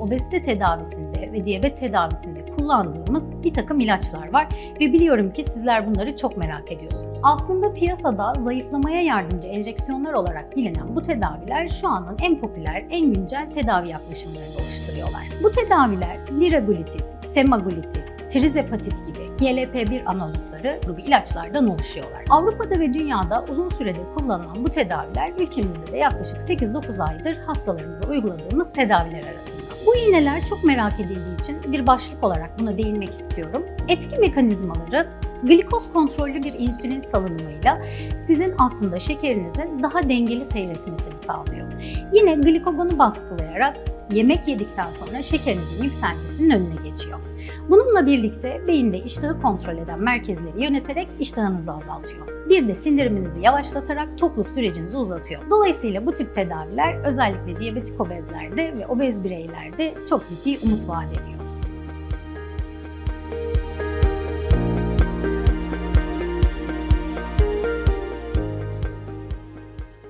obezite tedavisinde ve diyabet tedavisinde kullandığımız bir takım ilaçlar var ve biliyorum ki sizler bunları çok merak ediyorsunuz. Aslında piyasada zayıflamaya yardımcı enjeksiyonlar olarak bilinen bu tedaviler şu anın en popüler, en güncel tedavi yaklaşımlarını oluşturuyorlar. Bu tedaviler liraglutid, semaglutid, trizepatit gibi GLP-1 analogları grubu ilaçlardan oluşuyorlar. Avrupa'da ve dünyada uzun süredir kullanılan bu tedaviler ülkemizde de yaklaşık 8-9 aydır hastalarımıza uyguladığımız tedaviler arasında. Bu iğneler çok merak edildiği için bir başlık olarak buna değinmek istiyorum. Etki mekanizmaları glikoz kontrollü bir insülin salınımıyla sizin aslında şekerinizin daha dengeli seyretmesini sağlıyor. Yine glikogonu baskılayarak yemek yedikten sonra şekerinizin yükselmesinin önüne geçiyor. Bununla birlikte beyinde iştahı kontrol eden merkezleri yöneterek iştahınızı azaltıyor. Bir de sindiriminizi yavaşlatarak tokluk sürecinizi uzatıyor. Dolayısıyla bu tip tedaviler özellikle diyabetik obezlerde ve obez bireylerde çok ciddi umut vaat ediyor.